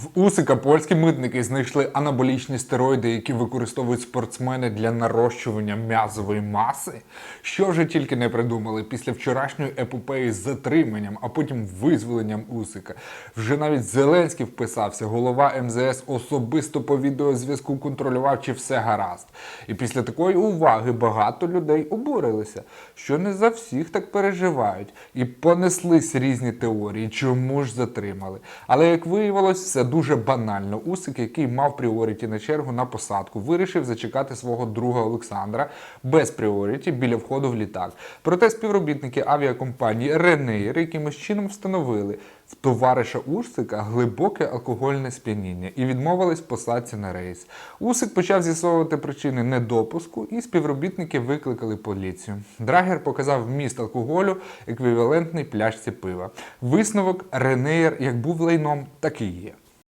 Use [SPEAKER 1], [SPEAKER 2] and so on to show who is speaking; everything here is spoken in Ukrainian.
[SPEAKER 1] В Усика польські митники знайшли анаболічні стероїди, які використовують спортсмени для нарощування м'язової маси. Що вже тільки не придумали після вчорашньої епопеї з затриманням, а потім визволенням Усика. Вже навіть Зеленський вписався. Голова МЗС особисто по відеозв'язку контролював, чи все гаразд. І після такої уваги багато людей обурилися, що не за всіх так переживають, і понеслись різні теорії, чому ж затримали. Але як виявилось, все дуже банально. Усик, який мав пріоріті на чергу на посадку, вирішив зачекати свого друга Олександра без пріоріті біля входу в літак. Проте співробітники авіакомпанії Ренеєр якимось чином встановили в товариша Усика глибоке алкогольне сп'яніння і відмовились посадці на рейс. Усик почав з'ясовувати причини недопуску, і співробітники викликали поліцію. Драгер показав вміст алкоголю еквівалентний пляшці пива. Висновок Ренеєр як був лайном, так і є.